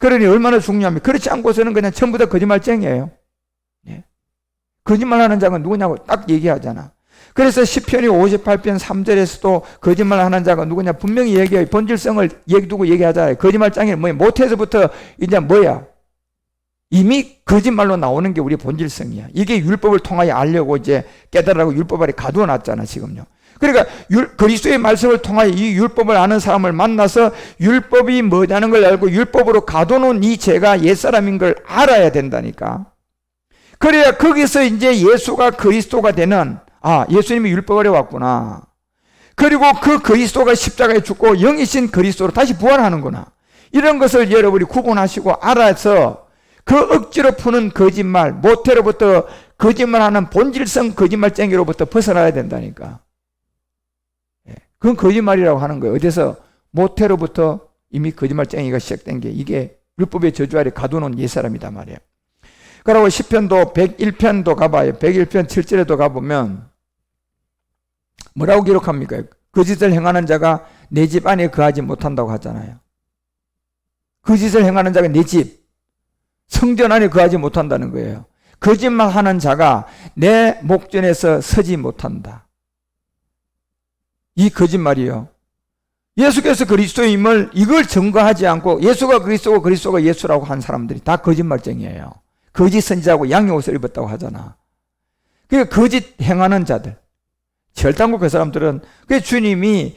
그러니 얼마나 중요하면 그렇지 않고서는 그냥 전부 다 거짓말쟁이에요. 예. 거짓말하는 자가 누구냐고 딱 얘기하잖아. 그래서 시편이 58편 3절에서도 거짓말하는 자가 누구냐 분명히 얘기해 본질성을 얘기 두고 얘기하잖아요. 거짓말쟁이는 뭐야? 모태에서부터 이제 뭐야? 이미 거짓말로 나오는 게 우리 본질성이야. 이게 율법을 통하여 알려고 이제 깨달으라고 율법 아래 가두어 놨잖아, 지금요. 그러니까 율, 그리스도의 말씀을 통하여 이 율법을 아는 사람을 만나서 율법이 뭐냐는 걸 알고 율법으로 가둬놓은 이 죄가 옛사람인 걸 알아야 된다니까. 그래야 거기서 이제 예수가 그리스도가 되는 아, 예수님이 율법 아래 왔구나. 그리고 그 그리스도가 십자가에 죽고 영이신 그리스도로 다시 부활하는구나. 이런 것을 여러분이 구분하시고 알아서 그 억지로 푸는 거짓말, 모태로부터 거짓말하는 본질성 거짓말쟁이로부터 벗어나야 된다니까. 예, 그건 거짓말이라고 하는 거예요. 어디서 모태로부터 이미 거짓말쟁이가 시작된 게 이게 율법의 저주 아래 가두놓은 옛사람이다 말이에요. 그리고 10편도 101편도 가봐요. 101편 7절에도 가보면 뭐라고 기록합니까? 거짓을 행하는 자가 내 집 안에 거하지 못한다고 하잖아요. 거짓을 행하는 자가 내 집, 성전 안에 거하지 못한다는 거예요. 거짓말 하는 자가 내 목전에서 서지 못한다. 이 거짓말이요. 예수께서 그리스도임을 이걸 증거하지 않고 예수가 그리스도고 그리스도가 예수라고 한 사람들이 다 거짓말쟁이에요. 거짓 선지자고 양의 옷을 입었다고 하잖아. 그 거짓 행하는 자들. 절단고 그 사람들은 그 주님이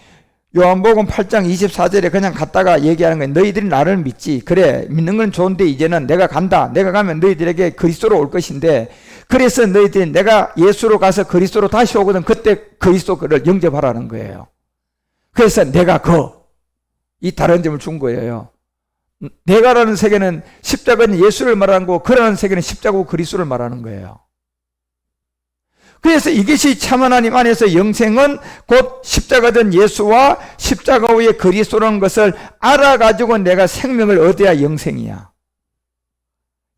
요한복음 8장 24절에 그냥 갔다가 얘기하는 거예요. 너희들이 나를 믿지. 그래. 믿는 건 좋은데 이제는 내가 간다. 내가 가면 너희들에게 그리스도로 올 것인데 그래서 너희들이 내가 예수로 가서 그리스도로 다시 오거든. 그때 그리스도를 영접하라는 거예요. 그래서 내가 그, 이 다른 점을 준 거예요. 내가라는 세계는 십자가는 예수를 말하는 거고 그라는 세계는 십자가고 그리스도를 말하는 거예요. 그래서 이것이 참 하나님 안에서 영생은 곧 십자가된 예수와 십자가 후에 그리스도라는 것을 알아가지고 내가 생명을 얻어야 영생이야.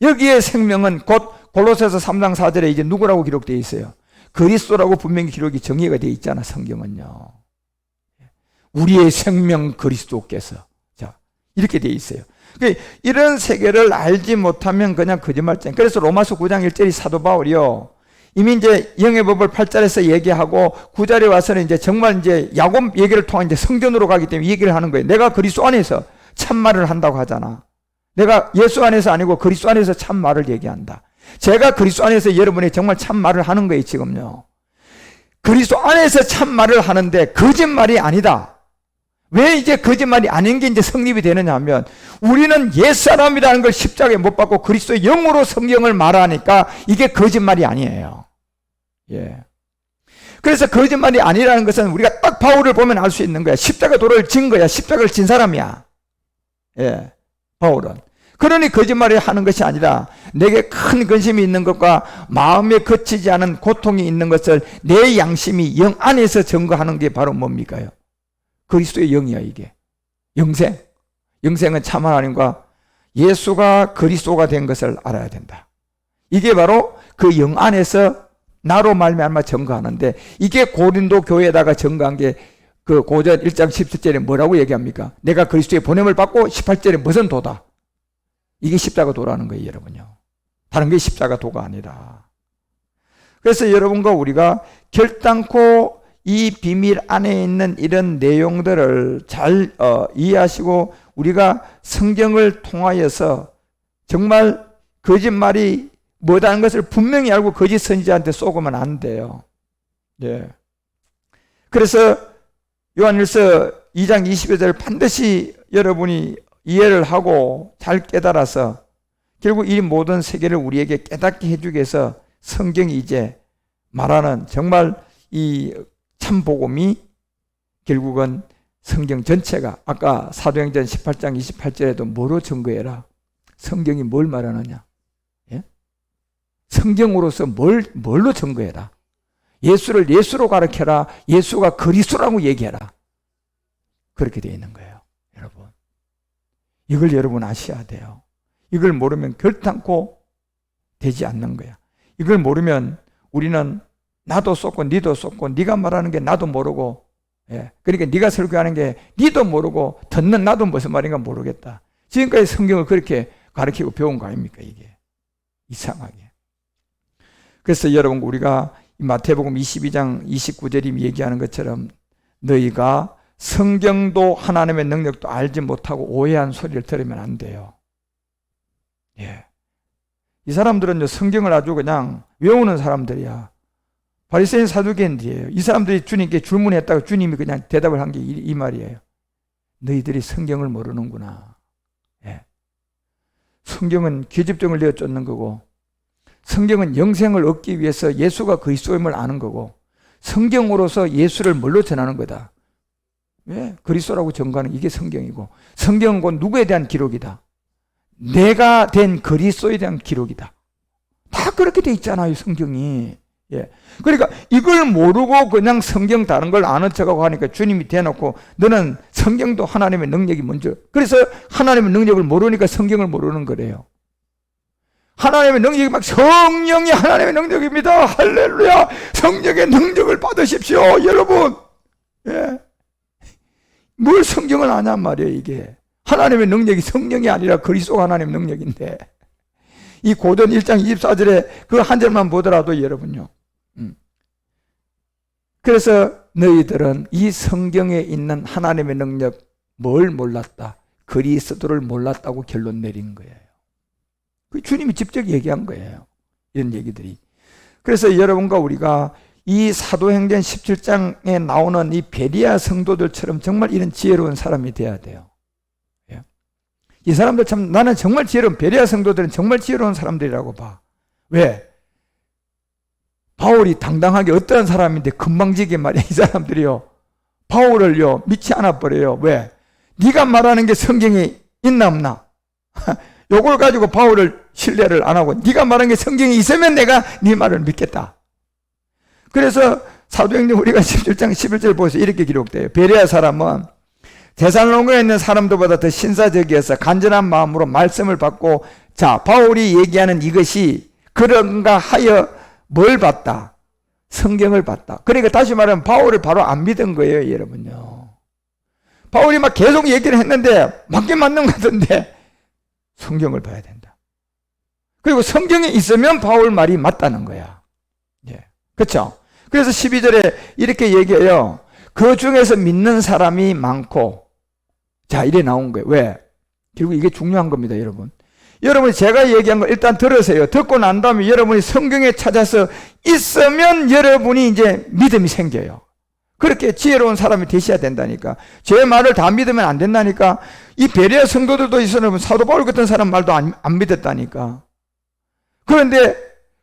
여기에 생명은 곧 골로새서 3장 4절에 이제 누구라고 기록되어 있어요. 그리스도라고 분명히 기록이 정의가 되어 있잖아 성경은요. 우리의 생명 그리스도께서 자 이렇게 되어 있어요. 그러니까 이런 세계를 알지 못하면 그냥 거짓말쟁이. 그래서 로마서 9장 1절이 사도 바울이요. 이미 이제 영의 법을 8절에서 얘기하고 9절에 와서는 이제 정말 이제 야곱 얘기를 통한 이제 성전으로 가기 때문에 얘기를 하는 거예요. 내가 그리스도 안에서 참말을 한다고 하잖아. 내가 예수 안에서 아니고 그리스도 안에서 참말을 얘기한다. 제가 그리스도 안에서 여러분이 정말 참말을 하는 거예요, 지금요. 그리스도 안에서 참말을 하는데 거짓말이 아니다. 왜 이제 거짓말이 아닌 게 이제 성립이 되느냐 하면 우리는 옛사람이라는 걸 십자가에 못 받고 그리스도의 영으로 성경을 말하니까 이게 거짓말이 아니에요. 예. 그래서 거짓말이 아니라는 것은 우리가 딱 바울을 보면 알 수 있는 거야. 십자가 도를 진 거야. 십자가를 진 사람이야. 예. 바울은. 그러니 거짓말을 하는 것이 아니라 내게 큰 근심이 있는 것과 마음에 거치지 않은 고통이 있는 것을 내 양심이 영 안에서 증거하는 게 바로 뭡니까요? 그리스도의 영이야 이게. 영생. 영생은 참 하나님과 예수가 그리스도가 된 것을 알아야 된다. 이게 바로 그 영 안에서 나로 말미암아 증거하는데 이게 고린도 교회에다가 증거한 게 그 고전 1장 17절에 뭐라고 얘기합니까? 내가 그리스도의 보냄을 받고 18절에 무슨 도다? 이게 십자가 도라는 거예요, 여러분요. 다른 게 십자가 도가 아니라. 그래서 여러분과 우리가 결단코 이 비밀 안에 있는 이런 내용들을 잘 어, 이해하시고 우리가 성경을 통하여서 정말 거짓말이 뭐다는 것을 분명히 알고 거짓 선지자한테 쏘으면 안 돼요. 예. 그래서 요한일서 2장 20절 반드시 여러분이 이해를 하고 잘 깨달아서 결국 이 모든 세계를 우리에게 깨닫게 해주기 위해서 성경이 이제 말하는 정말 이 참복음이 결국은 성경 전체가 아까 사도행전 18장 28절에도 뭐로 증거해라? 성경이 뭘 말하느냐? 예? 성경으로서 뭘, 뭘로 증거해라? 예수를 예수로 가르쳐라. 예수가 그리스도라고 얘기해라. 그렇게 되어 있는 거예요. 여러분. 이걸 여러분 아셔야 돼요. 이걸 모르면 결단코 되지 않는 거야. 이걸 모르면 우리는 나도 쏟고 니도 쏟고 네가 말하는 게 나도 모르고 예. 그러니까 네가 설교하는 게 니도 모르고 듣는 나도 무슨 말인가 모르겠다. 지금까지 성경을 그렇게 가르치고 배운 거 아닙니까, 이게? 이상하게. 그래서 여러분, 우리가 마태복음 22장 29절이 얘기하는 것처럼 너희가 성경도 하나님의 능력도 알지 못하고 오해한 소리를 들으면 안 돼요. 예. 이 사람들은 성경을 아주 그냥 외우는 사람들이야. 바리새인 사두개인들이에요. 이 사람들이 주님께 질문했다가 주님이 그냥 대답을 한 게 이 말이에요. 너희들이 성경을 모르는구나. 예. 성경은 계집종을 내어 쫓는 거고 성경은 영생을 얻기 위해서 예수가 그리스도임을 아는 거고 성경으로서 예수를 뭘로 전하는 거다. 예, 그리스도라고 전가는 이게 성경이고 성경은 곧 누구에 대한 기록이다. 내가 된 그리스도에 대한 기록이다. 다 그렇게 돼 있잖아요, 성경이. 예. 그러니까 이걸 모르고 그냥 성경 다른 걸 아는 척하고 하니까 주님이 대놓고 너는 성경도 하나님의 능력이 먼저. 그래서 하나님의 능력을 모르니까 성경을 모르는 거래요. 하나님의 능력이 막 성령이 하나님의 능력입니다. 할렐루야. 성령의 능력을 받으십시오. 여러분. 예. 뭘 성경을 아냔 말이에요, 이게. 하나님의 능력이 성령이 아니라 그리스도 하나님의 능력인데. 이 고전 1장 24절에 그 한 절만 보더라도 여러분요. 음. 그래서 너희들은 이 성경에 있는 하나님의 능력 뭘 몰랐다? 그리스도를 몰랐다고 결론 내린 거예요. 그 주님이 직접 얘기한 거예요. 이런 얘기들이. 그래서 여러분과 우리가 이 사도행전 17장에 나오는 이 베리아 성도들처럼 정말 이런 지혜로운 사람이 돼야 돼요. 예. 이 사람들 참 나는 정말 지혜로운 베리아 성도들은 정말 지혜로운 사람들이라고 봐. 왜? 바울이 당당하게 어떠한 사람인데 금방지게 말이야 이 사람들이요. 바울을요 믿지 않아 버려요. 왜? 네가 말하는 게 성경에 있나 없나? 요걸 가지고 바울을 신뢰를 안 하고 네가 말한 게 성경에 있으면 내가 네 말을 믿겠다. 그래서 사도행전 우리가 17장 11절 보세요. 이렇게 기록돼요. 베레아 사람은 대살로니에 있는 사람들보다 더 신사적이어서 간절한 마음으로 말씀을 받고 자 바울이 얘기하는 이것이 그런가 하여 뭘 봤다? 성경을 봤다. 그러니까 다시 말하면 바울을 바로 안 믿은 거예요, 여러분요. 바울이 막 계속 얘기를 했는데 맞긴 맞는 것 같은데 성경을 봐야 된다. 그리고 성경에 있으면 바울 말이 맞다는 거야. 예. 그렇죠? 그래서 12절에 이렇게 얘기해요. 그 중에서 믿는 사람이 많고, 자, 이래 나온 거예요. 왜? 결국 이게 중요한 겁니다, 여러분. 여러분이 제가 얘기한 거 일단 들으세요. 듣고 난 다음에 여러분이 성경에 찾아서 있으면 여러분이 이제 믿음이 생겨요. 그렇게 지혜로운 사람이 되셔야 된다니까. 제 말을 다 믿으면 안 된다니까. 이 베레아 성도들도 있어는 사도 바울 같은 사람 말도 안, 안 믿었다니까. 그런데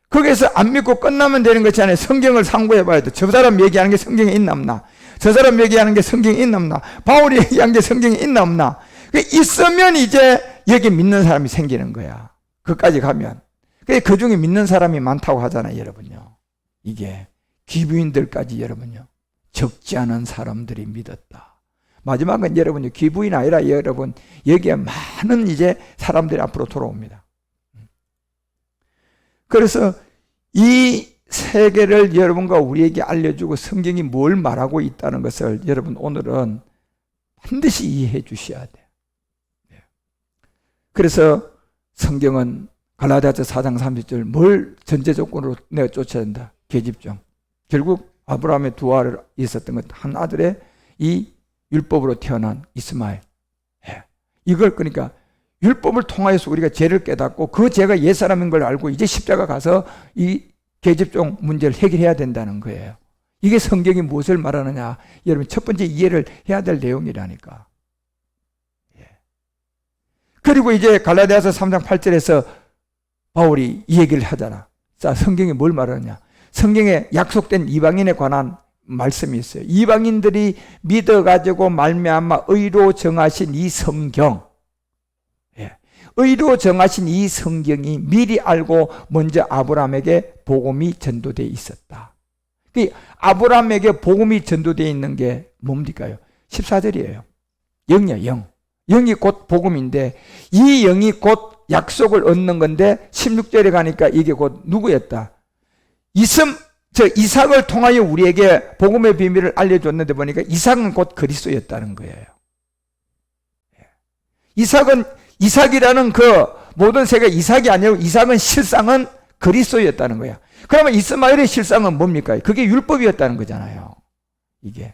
거기서 안 믿고 끝나면 되는 것이 아니라 성경을 상고해 봐야 돼. 저 사람 얘기하는 게 성경에 있나 없나? 저 사람 얘기하는 게 성경에 있나 없나? 바울이 얘기한 게 성경에 있나 없나? 있으면 이제 여기 믿는 사람이 생기는 거야. 그까지 가면. 그 중에 믿는 사람이 많다고 하잖아요, 여러분요. 이게 기부인들까지 여러분요. 적지 않은 사람들이 믿었다. 마지막은 여러분요. 기부인 아니라 여러분 여기에 많은 이제 사람들이 앞으로 돌아옵니다. 그래서 이 세계를 여러분과 우리에게 알려주고 성경이 뭘 말하고 있다는 것을 여러분 오늘은 반드시 이해해 주셔야 돼요. 그래서 성경은 갈라디아서 4장 30절 뭘 전제 조건으로 내가 쫓아야 된다. 계집종. 결국 아브라함의 두 아들 있었던 것 한 아들의 이 율법으로 태어난 이스마엘. 예. 이걸 그러니까 율법을 통하여서 우리가 죄를 깨닫고 그 죄가 옛사람인 걸 알고 이제 십자가 가서 이 계집종 문제를 해결해야 된다는 거예요. 이게 성경이 무엇을 말하느냐. 여러분 첫 번째 이해를 해야 될 내용이라니까. 예. 그리고 이제 갈라디아서 3장 8절에서 바울이 이 얘기를 하잖아. 자, 성경이 뭘 말하느냐. 성경에 약속된 이방인에 관한 말씀이 있어요. 이방인들이 믿어 가지고 말미암아 의로 정하신 이 성경, 예. 의로 정하신 이 성경이 미리 알고 먼저 아브라함에게 복음이 전도되어 있었다. 그 아브라함에게 복음이 전도되어 있는 게 뭡니까요? 14절이에요. 영이야, 영. 영이 곧 복음인데 이 영이 곧 약속을 얻는 건데 16절에 가니까 이게 곧 누구였다? 이슴 저 이삭을 통하여 우리에게 복음의 비밀을 알려줬는데 보니까 이삭은 곧 그리스도였다는 거예요. 예. 이삭은 이삭이라는 그 모든 세가 이삭이 아니고 이삭은 실상은 그리스도였다는 거야. 그러면 이스마엘의 실상은 뭡니까? 그게 율법이었다는 거잖아요. 이게.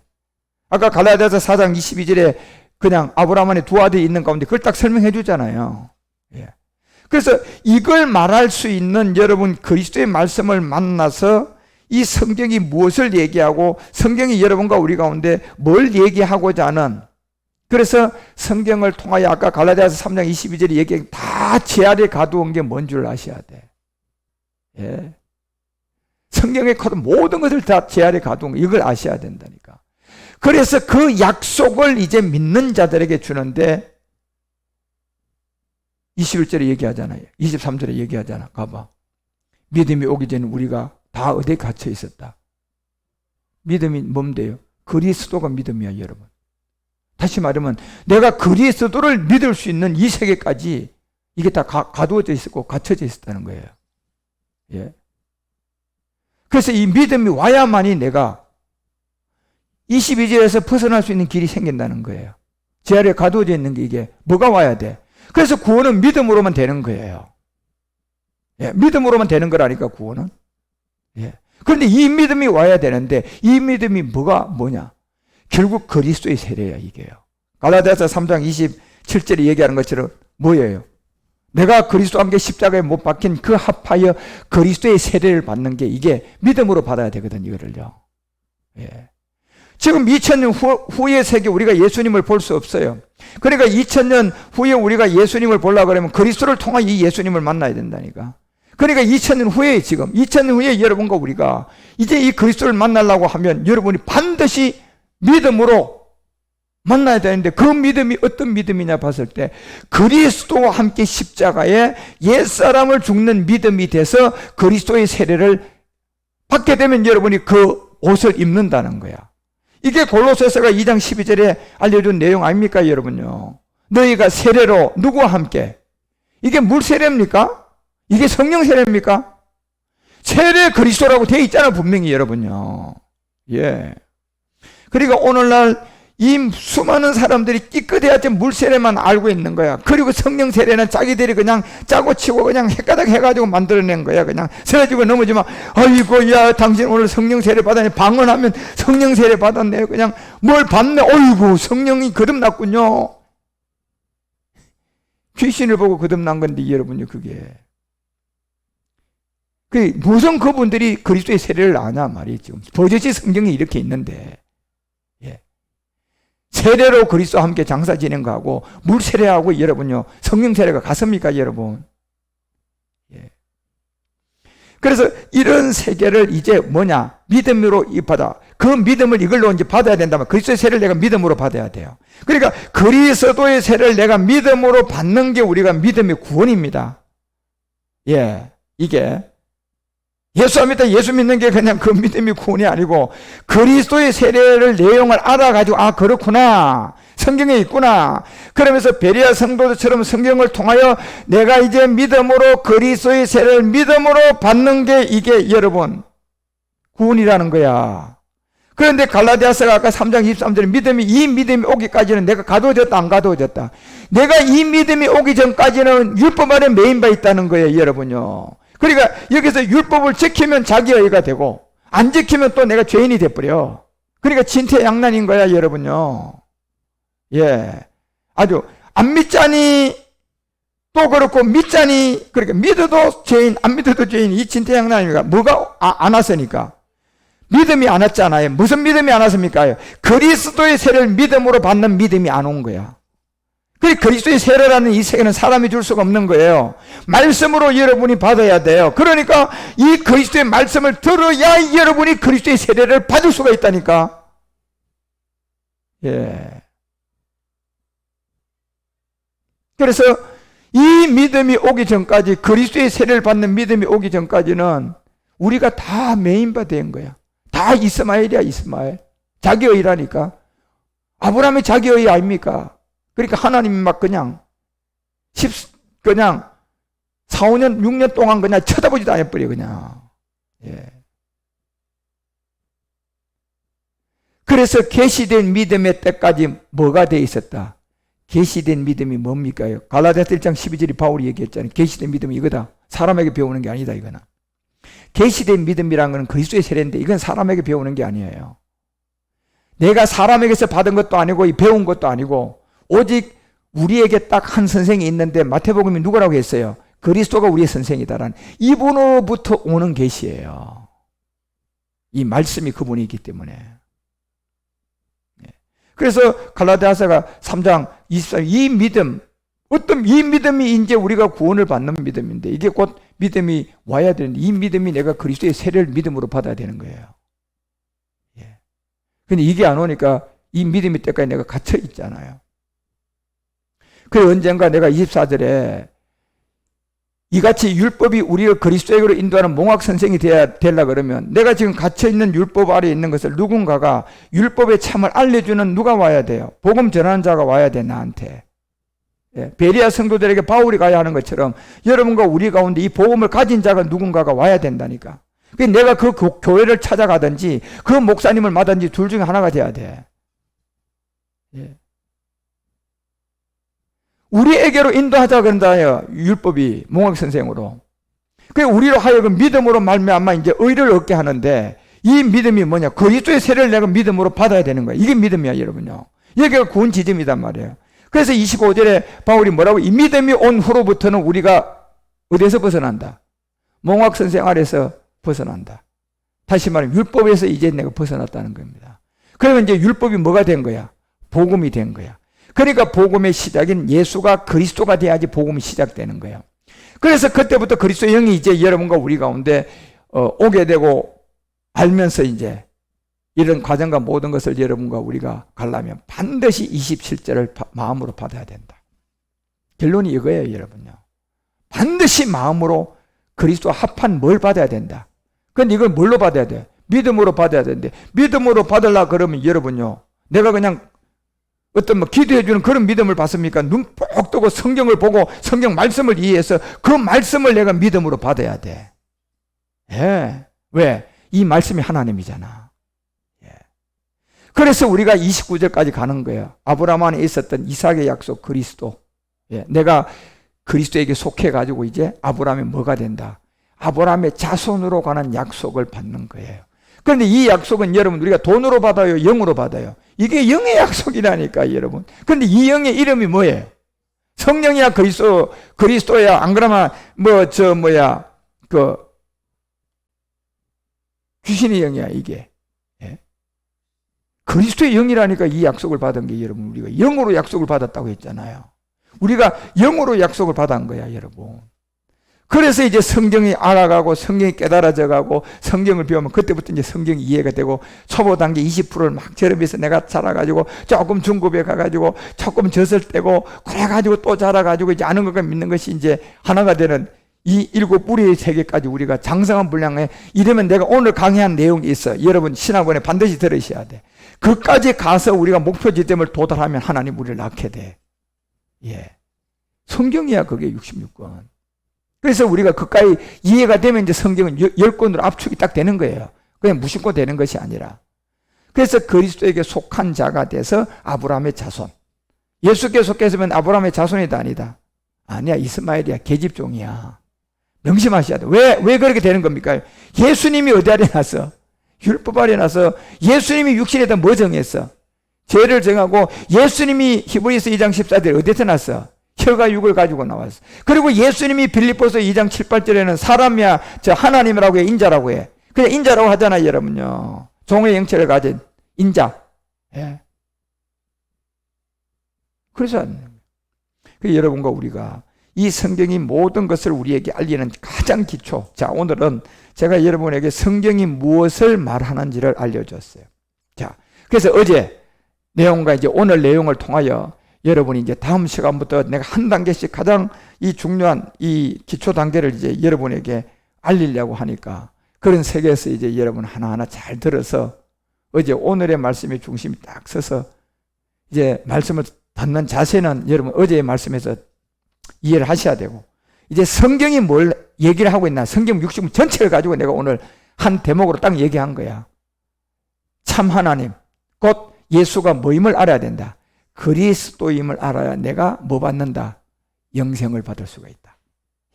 아까 갈라디아서 4장 22절에 그냥 아브라함 안에 두 아들이 있는 가운데 그걸 딱 설명해 주잖아요. 예. 그래서 이걸 말할 수 있는 여러분 그리스도의 말씀을 만나서 이 성경이 무엇을 얘기하고 성경이 여러분과 우리 가운데 뭘 얘기하고자 하는 그래서 성경을 통하여 아까 갈라디아서 3장 22절에 얘기한 다 제 아래 가두은 게 뭔 줄 아셔야 돼. 예. 코드 모든 것을 다 제 아래 가두은 거 이걸 아셔야 된다니까. 그래서 그 약속을 이제 믿는 자들에게 주는데 21절에 얘기하잖아요. 23절에 얘기하잖아. 가봐. 믿음이 오기 전에 우리가 다 어디에 갇혀 있었다. 믿음이 뭔데요? 그리스도가 믿음이야, 여러분. 다시 말하면 내가 그리스도를 믿을 수 있는 이 세계까지 이게 다 가, 가두어져 있었고 갇혀져 있었다는 거예요. 예. 그래서 이 믿음이 와야만이 내가 22절에서 벗어날 수 있는 길이 생긴다는 거예요. 제 아래 가두어져 있는 게 이게 뭐가 와야 돼? 그래서 구원은 믿음으로만 되는 거예요. 예, 믿음으로만 되는 거라니까 구원은. 예. 그런데 이 믿음이 와야 되는데 이 믿음이 뭐가 뭐냐? 결국 그리스도의 세례야 이게요. 갈라디아서 3장 27절에 얘기하는 것처럼 뭐예요? 내가 그리스도와 함께 십자가에 못 박힌 그 합하여 그리스도의 세례를 받는 게 이게 믿음으로 받아야 되거든 이거를요. 예. 지금 2000년 후, 후의 세계 우리가 예수님을 볼 수 없어요. 그러니까 2000년 후에 우리가 예수님을 보려 그러면 그리스도를 통해 이 예수님을 만나야 된다니까. 그러니까 2000년 후에 지금 2000년 후에 여러분과 우리가 이제 이 그리스도를 만나려고 하면 여러분이 반드시 믿음으로 만나야 되는데 그 믿음이 어떤 믿음이냐 봤을 때 그리스도와 함께 십자가에 옛사람을 죽는 믿음이 돼서 그리스도의 세례를 받게 되면 여러분이 그 옷을 입는다는 거야. 이게 골로새서가 2장 12절에 알려준 내용 아닙니까 여러분요. 너희가 세례로 누구와 함께 이게 물 세례입니까? 이게 성령 세례입니까? 세례 그리스도라고 되어 있잖아 분명히 여러분요. 예. 그리고 오늘날 이 수많은 사람들이 끼끗해야지 물 세례만 알고 있는 거야. 그리고 성령 세례는 자기들이 그냥 짜고 치고 그냥 헷가닥 해가지고 만들어낸 거야. 그냥 쓰러지고 넘어지면, 아이고, 야, 당신 오늘 성령 세례 받았네. 방언하면 성령 세례 받았네. 그냥 뭘 받네. 어이구, 성령이 거듭났군요. 귀신을 보고 거듭난 건데, 여러분요, 그게. 그, 무슨 그분들이 그리스도의 세례를 아냐 말이에요, 지금. 버젓이 성경에 이렇게 있는데. 세례로 그리스도와 함께 장사 지낸 거하고 물 세례하고 여러분요 성령 세례가 같습니까 여러분? 예. 그래서 이런 세계를 이제 뭐냐 믿음으로 받아 그 믿음을 이걸로 이제 받아야 된다면 그리스도의 세례를 내가 믿음으로 받아야 돼요. 그러니까 그리스도의 세례를 내가 믿음으로 받는 게 우리가 믿음의 구원입니다. 예, 이게 예수 믿다 예수 믿는 게 그냥 그 믿음이 구원이 아니고 그리스도의 세례를 내용을 알아가지고 아 그렇구나. 성경에 있구나. 그러면서 베리아 성도들처럼 성경을 통하여 내가 이제 믿음으로 그리스도의 세례를 믿음으로 받는 게 이게 여러분 구원이라는 거야. 그런데 갈라디아서가 아까 3장 23절에 믿음이 이 믿음이 오기까지는 내가 가둬졌다 안 가둬졌다. 내가 이 믿음이 오기 전까지는 율법 아래 메인 바 있다는 거예요 여러분요 그러니까 여기서 율법을 지키면 자기 의가 되고 안 지키면 또 내가 죄인이 돼버려. 그러니까 진퇴양난인 거야 여러분요. 예, 아주 안 믿자니 또 그렇고 믿자니 그러니까 믿어도 죄인 안 믿어도 죄인 이 진퇴양난입니까? 뭐가 아, 안 왔으니까 믿음이 안 왔잖아요. 무슨 믿음이 안 왔습니까? 그리스도의 세를 믿음으로 받는 믿음이 안 온 거야. 그 그리스도의 세례라는 이 세계는 사람이 줄 수가 없는 거예요. 말씀으로 여러분이 받아야 돼요. 그러니까 이 그리스도의 말씀을 들어야 여러분이 그리스도의 세례를 받을 수가 있다니까. 예. 그래서 이 믿음이 오기 전까지 그리스도의 세례를 받는 믿음이 오기 전까지는 우리가 다 메인바 된 거야. 다 이스마엘이야 이스마엘. 자기의라니까. 아브라함이 자기의 아닙니까? 그러니까 하나님이 막 그냥 10, 그냥 4, 5년, 6년 동안 그냥 쳐다보지도 않아버려, 그냥. 예. 그래서 계시된 믿음의 때까지 뭐가 돼 있었다? 계시된 믿음이 뭡니까? 갈라디아서 1장 12절이 바울이 얘기했잖아요. 계시된 믿음이 이거다. 사람에게 배우는 게 아니다 이거는. 계시된 믿음이라는 것은 그리스도의 세례인데 이건 사람에게 배우는 게 아니에요. 내가 사람에게서 받은 것도 아니고 배운 것도 아니고 오직 우리에게 딱 한 선생이 있는데 마태복음이 누구라고 했어요? 그리스도가 우리의 선생이다라는 이분으로부터 오는 계시예요. 이 말씀이 그분이 있기 때문에. 예. 그래서 갈라디아서가 3장 24, 이 믿음, 어떤 이 믿음이 이제 우리가 구원을 받는 믿음인데 이게 곧 믿음이 와야 되는데 이 믿음이 내가 그리스도의 세례를 믿음으로 받아야 되는 거예요. 예. 근데 이게 안 오니까 이 믿음이 때까지 내가 갇혀 있잖아요. 그 언젠가 내가 24절에 이같이 율법이 우리를 그리스도에게로 인도하는 몽학 선생이 되어야 되려 그러면 내가 지금 갇혀 있는 율법 아래 있는 것을 누군가가 율법의 참을 알려주는 누가 와야 돼요? 복음 전하는 자가 와야 돼 나한테. 예, 베리아 성도들에게 바울이 가야 하는 것처럼 여러분과 우리 가운데 이 복음을 가진 자가 누군가가 와야 된다니까. 그 내가 그 교, 교회를 찾아가든지 그 목사님을 마든지 둘 중에 하나가 돼야 돼. 예. 우리에게로 인도하자 그런다요 율법이 몽학 선생으로. 그 우리로 하여금 믿음으로 말미암아 이제 의를 얻게 하는데 이 믿음이 뭐냐? 그리스도의 세례를 내가 믿음으로 받아야 되는 거야. 이게 믿음이야, 여러분요. 여기가 구원 지점이단 말이에요. 그래서 25절에 바울이 뭐라고? 이 믿음이 온 후로부터는 우리가 어디에서 벗어난다? 몽학 선생 아래서 벗어난다. 다시 말하면 율법에서 이제 내가 벗어났다는 겁니다. 그러면 이제 율법이 뭐가 된 거야? 복음이 된 거야. 그러니까 복음의 시작인 예수가 그리스도가 돼야지 복음이 시작되는 거예요. 그래서 그때부터 그리스도의 영이 이제 여러분과 우리 가운데 어, 오게 되고 알면서 이제 이런 과정과 모든 것을 여러분과 우리가 가려면 반드시 27절을 마음으로 받아야 된다. 결론이 이거예요, 여러분요. 반드시 마음으로 그리스도와 합한 뭘 받아야 된다. 근데 이걸 뭘로 받아야 돼? 믿음으로 받아야 되는데 믿음으로 받으려 그러면 여러분요. 내가 그냥 어떤 뭐 기도해 주는 그런 믿음을 받습니까? 눈 뻑 뜨고 성경을 보고 성경 말씀을 이해해서 그 말씀을 내가 믿음으로 받아야 돼. 예. 왜? 이 말씀이 하나님이잖아. 예. 그래서 우리가 29절까지 가는 거예요. 아브라함 안에 있었던 이삭의 약속 그리스도. 예. 내가 그리스도에게 속해 가지고 이제 아브라함이 뭐가 된다? 아브라함의 자손으로 관한 약속을 받는 거예요. 그런데 이 약속은 여러분 우리가 돈으로 받아요, 영으로 받아요. 이게 영의 약속이라니까 여러분. 그런데 이 영의 이름이 뭐예요? 성령이야 그리스도 그리스도야 안 그러면 뭐 저 뭐야 그 귀신의 영이야 이게. 예? 그리스도의 영이라니까 이 약속을 받은 게 여러분 우리가 영으로 약속을 받았다고 했잖아요. 우리가 영으로 약속을 받은 거야 여러분. 그래서 이제 성경이 알아가고 성경이 깨달아져 가고 성경을 배우면 그때부터 이제 성경이 이해가 되고 초보 단계 20%를 막 jeremiah에서 내가 자라가지고 조금 중급에 가가지고 조금 젖을 떼고 그래가지고 또 자라가지고 이제 아는 것과 믿는 것이 이제 하나가 되는 이 일곱 뿌리의 세계까지 우리가 장성한 분량에 이러면 내가 오늘 강의한 내용이 있어. 여러분 신학원에 반드시 들으셔야 돼. 그까지 가서 우리가 목표 지점을 도달하면 하나님 우리를 낳게 돼. 예. 성경이야 그게 66권. 그래서 우리가 그까지 이해가 되면 이제 성경은 열 권으로 압축이 딱 되는 거예요. 그냥 무심코 되는 것이 아니라. 그래서 그리스도에게 속한 자가 돼서 아브라함의 자손. 예수께 속했으면 아브라함의 자손이다 아니다. 아니야 이스마엘이야 계집종이야. 명심하셔야 돼. 왜, 왜 그렇게 되는 겁니까? 예수님이 어디 아래 나서? 율법 아래 나서 예수님이 육신에다 뭐 정했어? 죄를 정하고 예수님이 히브리서 2장 14절 어디서 났어? 혀가 육을 가지고 나왔어. 그리고 예수님이 빌립보서 2장 7, 8절에는 사람이야 저 하나님이라고 해 인자라고 해. 그냥 인자라고 하잖아요 여러분요. 종의 영체를 가진 인자. 예. 그래서 그 여러분과 우리가 이 성경이 모든 것을 우리에게 알리는 가장 기초. 자 오늘은 제가 여러분에게 성경이 무엇을 말하는지를 알려줬어요. 자 그래서 어제 내용과 이제 오늘 내용을 통하여 여러분이 이제 다음 시간부터 내가 한 단계씩 가장 이 중요한 이 기초 단계를 이제 여러분에게 알리려고 하니까 그런 세계에서 이제 여러분 하나하나 잘 들어서 어제 오늘의 말씀의 중심이 딱 서서 이제 말씀을 듣는 자세는 여러분 어제의 말씀에서 이해를 하셔야 되고 이제 성경이 뭘 얘기를 하고 있나 성경 60문 전체를 가지고 내가 오늘 한 대목으로 딱 얘기한 거야. 참 하나님 곧 예수가 뭐임을 알아야 된다. 그리스도임을 알아야 내가 뭐 받는다? 영생을 받을 수가 있다.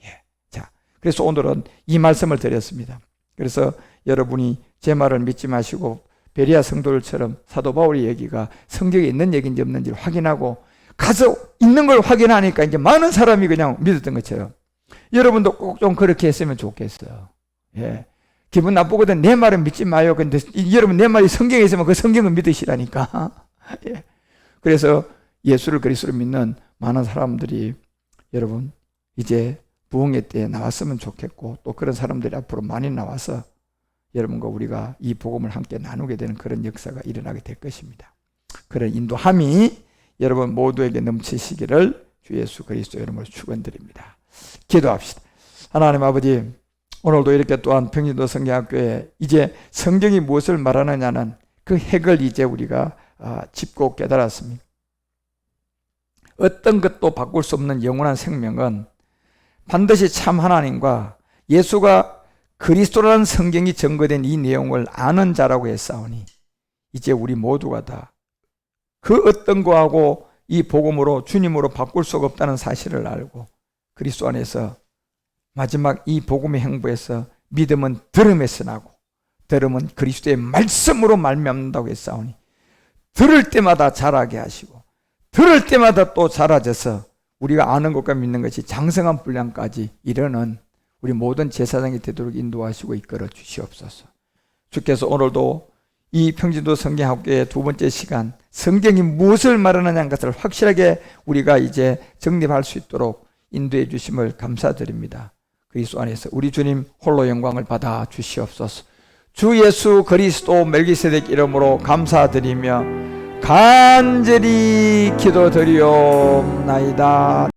예. 자, 그래서 오늘은 이 말씀을 드렸습니다. 그래서 여러분이 제 말을 믿지 마시고 베리아 성도들처럼 사도 바울의 얘기가 성경에 있는 얘기인지 없는지를 확인하고 가서 있는 걸 확인하니까 이제 많은 사람이 그냥 믿었던 것처럼 여러분도 꼭 좀 그렇게 했으면 좋겠어요. 예. 기분 나쁘거든 내 말은 믿지 마요. 근데 이- 여러분 내 말이 성경에 있으면 그 성경은 믿으시라니까. 예. 그래서 예수를 그리스도로 믿는 많은 사람들이 여러분 이제 부흥회 때 나왔으면 좋겠고 또 그런 사람들이 앞으로 많이 나와서 여러분과 우리가 이 복음을 함께 나누게 되는 그런 역사가 일어나게 될 것입니다. 그런 인도함이 여러분 모두에게 넘치시기를 주 예수 그리스도 이름으로 축원드립니다. 기도합시다. 하나님 아버지 오늘도 이렇게 또한 평진도 성경학교에 이제 성경이 무엇을 말하느냐는 그 핵을 이제 우리가 아, 짚고 깨달았습니다. 어떤 것도 바꿀 수 없는 영원한 생명은 반드시 참 하나님과 예수가 그리스도라는 성경이 증거된 이 내용을 아는 자라고 했사오니 이제 우리 모두가 다 그 어떤 거하고 이 복음으로 주님으로 바꿀 수가 없다는 사실을 알고 그리스도 안에서 마지막 이 복음의 행보에서 믿음은 들음에서 나고 들음은 그리스도의 말씀으로 말미암는다고 했사오니 들을 때마다 자라게 하시고 들을 때마다 또 자라져서 우리가 아는 것과 믿는 것이 장성한 분량까지 이르는 우리 모든 제사장이 되도록 인도하시고 이끌어 주시옵소서. 주께서 오늘도 이 평진도 성경학교의 두 번째 시간 성경이 무엇을 말하느냐는 것을 확실하게 우리가 이제 정립할 수 있도록 인도해 주심을 감사드립니다. 그리스도 안에서 우리 주님 홀로 영광을 받아 주시옵소서. 주 예수 그리스도 멜기세덱 이름으로 감사드리며 간절히 기도드리옵나이다.